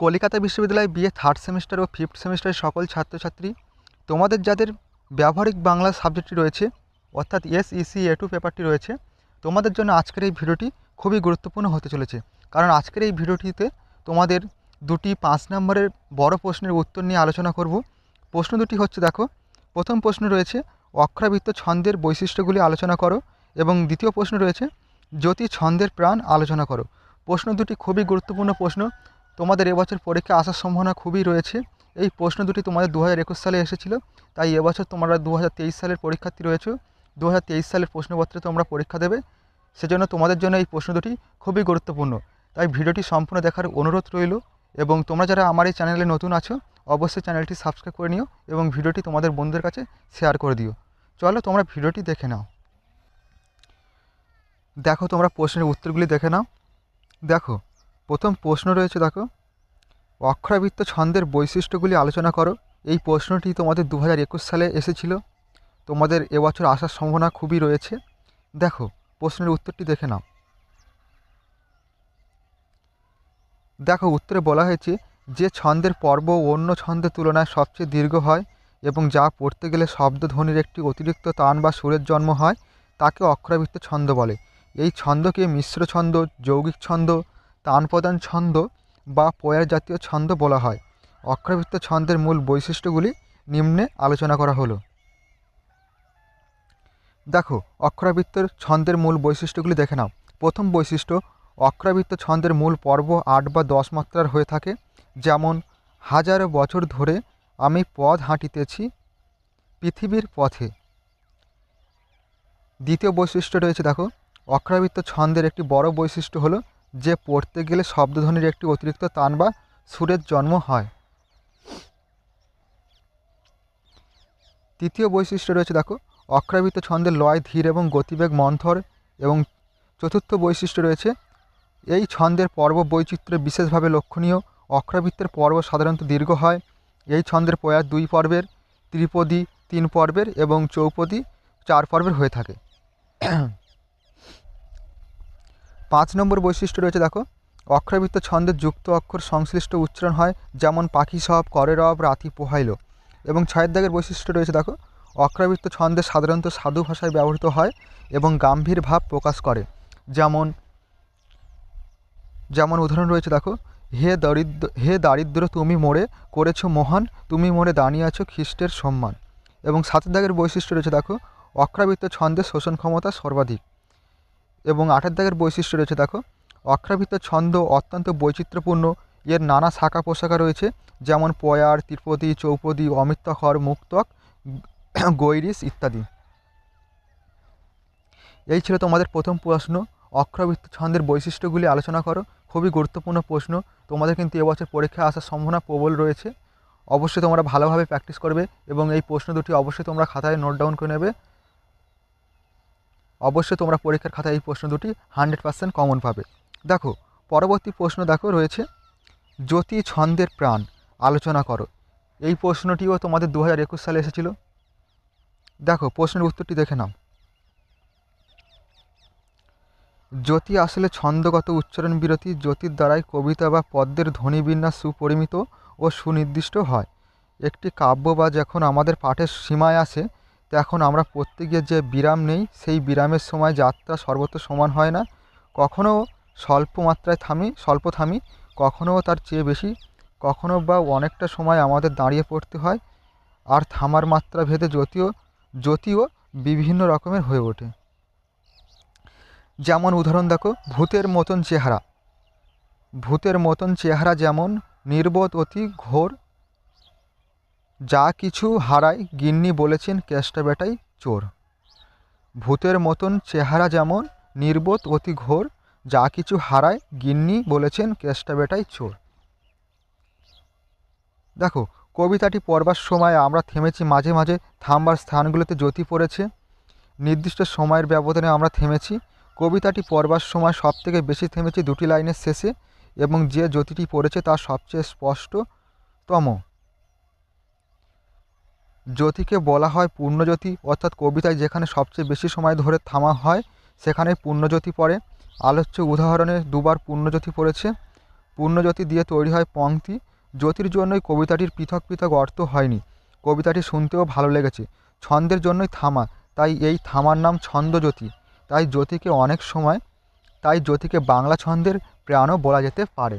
কলিকাতা বিশ্ববিদ্যালয় BA third semester ও fifth সেমিস্টারের সকল ছাত্রছাত্রী, তোমাদের যাদের ব্যবহারিক বাংলা সাবজেক্টটি রয়েছে, অর্থাৎ এসইসি এ টু পেপারটি রয়েছে, তোমাদের জন্য আজকের এই ভিডিওটি খুবই গুরুত্বপূর্ণ হতে চলেছে। কারণ আজকের এই ভিডিওটিতে তোমাদের দুটি পাঁচ নম্বরের বড় প্রশ্নের উত্তর নিয়ে আলোচনা করব। প্রশ্ন দুটি হচ্ছে, দেখো, প্রথম প্রশ্ন রয়েছে, অক্ষরাবৃত্ত ছন্দের বৈশিষ্ট্যগুলি আলোচনা করো এবং দ্বিতীয় প্রশ্ন রয়েছে, জ্যোতি ছন্দের প্রাণ আলোচনা করো। প্রশ্ন দুটি খুবই গুরুত্বপূর্ণ প্রশ্ন তোমাদের এবছর পরীক্ষা আসার সম্ভাবনা খুবই রয়েছে। এই প্রশ্ন দুটি তোমাদের দু হাজার একুশ সালে এসেছিল। তাই এবছর তোমরা দু হাজার তেইশ সালের পরীক্ষার্থী রয়েছে। দু হাজার তেইশ সালের প্রশ্নপত্রে তোমরা পরীক্ষা দেবে। সেজন্য তোমাদের জন্য এই প্রশ্ন দুটি খুবই গুরুত্বপূর্ণ। তাই ভিডিওটি সম্পূর্ণ দেখার অনুরোধ রইল এবং তোমরা যারা আমার এই চ্যানেলে নতুন আছো, অবশ্যই চ্যানেলটি সাবস্ক্রাইব করে নিও এবং ভিডিওটি তোমাদের বন্ধুদের কাছে শেয়ার করে দিও। চলো তোমরা ভিডিওটি দেখে নাও। দেখো তোমরা প্রশ্নের উত্তরগুলি দেখে নাও। দেখো প্রথম প্রশ্ন রয়েছে দেখো। অক্ষরাবৃত্ত ছন্দের বৈশিষ্ট্যগুলি আলোচনা করো। এই প্রশ্নটি তোমাদের দু হাজার একুশ সালে এসেছিল। তোমাদের এবছর আসার সম্ভাবনা খুবই রয়েছে। দেখো, প্রশ্নের উত্তরটি দেখে নাও। দেখো, উত্তরে বলা হয়েছে, যে ছন্দের পর্ব অন্য ছন্দের তুলনায় সবচেয়ে দীর্ঘ হয় এবং যা পড়তে গেলে শব্দধ্বনির একটি অতিরিক্ত তান বা সুরের জন্ম হয়, তাকে অক্ষরাবৃত্ত ছন্দ বলে। এই ছন্দকে মিশ্র ছন্দ, যৌগিক ছন্দ তানপ্রদান ছন্দ বা পয়ার জাতীয় ছন্দ বলা হয়। অক্ষরাবৃত্ত ছন্দের মূল বৈশিষ্ট্যগুলি নিম্নে আলোচনা করা হলো। দেখো অক্ষরাবৃত্তের ছন্দের মূল বৈশিষ্ট্যগুলি দেখে নাও। প্রথম বৈশিষ্ট্য অক্ষরাবৃত্ত ছন্দের মূল পর্ব আট বা দশ মাত্রার হয়ে থাকে। যেমন, হাজার বছর ধরে আমি পথ হাঁটিতেছি পৃথিবীর পথে। দ্বিতীয় বৈশিষ্ট্য রয়েছে, দেখো অক্ষরাবৃত্ত ছন্দের একটি বড় বৈশিষ্ট্য হলো যে পড়তে গেলে শব্দধ্বনির একটি অতিরিক্ত তান বা সুরের জন্ম হয়। তৃতীয় বৈশিষ্ট্য রয়েছে, দেখো অক্ষরাবৃত্ত ছন্দের লয়, ধীর এবং গতিবেগ, মন্থর এবং চতুর্থ বৈশিষ্ট্য রয়েছে, এই ছন্দের পর্ব বৈচিত্র্য বিশেষভাবে লক্ষণীয়। অক্ষরাবৃত্তের পর্ব সাধারণত দীর্ঘ হয়, এই ছন্দের পয়ার দুই পর্বের, ত্রিপদী তিন পর্বের এবং চৌপদী চার পর্বের হয়ে থাকে। পাঁচ নম্বর বৈশিষ্ট্য রয়েছে, দেখো। অক্ষরাবৃত্ত ছন্দের যুক্ত অক্ষর সংশ্লিষ্ট উচ্চারণ হয়, যেমন পাখি সব, করে রব, রাতি পোহাইল। এবং ছয়ের দাগের বৈশিষ্ট্য রয়েছে, দেখো, অক্ষরাবৃত্ত ছন্দে সাধারণত সাধু ভাষায় ব্যবহৃত হয় এবং গাম্ভীর ভাব প্রকাশ করে। যেমন যেমন উদাহরণ রয়েছে, দেখো, হে দরিদ্র, হে দারিদ্র, তুমি মোড়ে করেছ মহান, তুমি মোড়ে দাঁড়িয়ে আছো খ্রিস্টের সম্মান। এবং সাতের দাগের বৈশিষ্ট্য রয়েছে, দেখো, অক্ষরাবৃত্ত ছন্দের শোষণ ক্ষমতা সর্বাধিক। এবং আটের দাগের বৈশিষ্ট্য রয়েছে, দেখো। অক্ষরাবৃত্ত ছন্দ অত্যন্ত বৈচিত্র্যপূর্ণ। এর নানা শাখা পোশাকা রয়েছে, যেমন পয়ার ত্রিপদী চৌপদী অমিত্যাক্ষর মুক্তক গৈরিস ইত্যাদি। এই ছিল তোমাদের প্রথম প্রশ্ন। অক্ষরাবৃত্ত ছন্দের বৈশিষ্ট্যগুলি আলোচনা করো, খুবই গুরুত্বপূর্ণ প্রশ্ন। তোমাদের কিন্তু এবছর পরীক্ষায় আসার সম্ভাবনা প্রবল রয়েছে। অবশ্যই তোমরা ভালোভাবে প্র্যাকটিস করবে এবং এই প্রশ্ন দুটি অবশ্যই তোমরা খাতায় নোট ডাউন করে নেবে। অবশ্যই তোমরা পরীক্ষার খাতায় এই প্রশ্ন দুটি হান্ড্রেড পার্সেন্ট কমন পাবে। দেখো, পরবর্তী প্রশ্ন দেখো রয়েছে, জ্যোতি ছন্দের প্রাণ, আলোচনা করো। এই প্রশ্নটিও তোমাদের দু হাজার একুশ সালে এসেছিল। দেখো, প্রশ্নের উত্তরটি দেখে নাও। জ্যোতি আসলে ছন্দগত উচ্চারণ বিরতি, জ্যোতির দ্বারাই কবিতা বা পদ্মের ধ্বনিবিন্যাস সুপরিমিত ও সুনির্দিষ্ট হয়। একটি কাব্য বা যখন আমাদের পাঠের সীমায় আসে তখন আমরা প্রত্যেকে যে বিরাম নেই, সেই বিরামের সময় যাত্রা সর্বত্র সমান হয় না। কখনও স্বল্প মাত্রায় থামি, স্বল্প থামি কখনও তার চেয়ে বেশি কখনও বা অনেকটা সময় আমাদের দাঁড়িয়ে পড়তে হয়। আর থামার মাত্রা ভেদে জ্যোতিও জ্যোতিও বিভিন্ন রকমের হয়ে ওঠে। যেমন উদাহরণ দেখো, ভূতের মতন চেহারা। ভূতের মতন চেহারা যেমন, নির্বোধ অতি ঘোর যা কিছু হারায় গিন্নি বলেছেন কেষ্টা বেটাই চোর। ভূতের মতন চেহারা যেমন নির্বোধ অতি ঘোর, যা কিছু হারায় গিন্নি বলেছেন কেষ্টা বেটাই চোর। দেখো, কবিতাটি পড়বার সময় আমরা থেমেছি, মাঝে মাঝে থামবার স্থানগুলোতে জ্যোতি পড়েছে, নির্দিষ্ট সময়ের ব্যবধানে আমরা থেমেছি। কবিতাটি পড়বার সময় সবথেকে বেশি থেমেছি দুটি লাইনের শেষে এবং যে জ্যোতিটি পড়েছে তা সবচেয়ে স্পষ্টতম। জ্যোতিকে বলা হয় পূর্ণজ্যোতি, অর্থাৎ কবিতায় যেখানে সবচেয়ে বেশি সময় ধরে থামা হয় সেখানে পূর্ণজ্যোতি পড়ে। আলোচ্য উদাহরণে দুবার পূর্ণজ্যোতি পড়েছে। পূর্ণজ্যোতি দিয়ে তৈরি হয় পংক্তি। জ্যোতির জন্যই কবিতাটির পৃথক পৃথক অর্থ হয়নি। কবিতাটি শুনতেও ভালো লেগেছে। ছন্দের জন্যই থামা, তাই এই থামার নাম ছন্দজ্যোতি। তাই জ্যোতিকে অনেক সময়, তাই জ্যোতিকে বাংলা ছন্দের প্রাণও বলা যেতে পারে।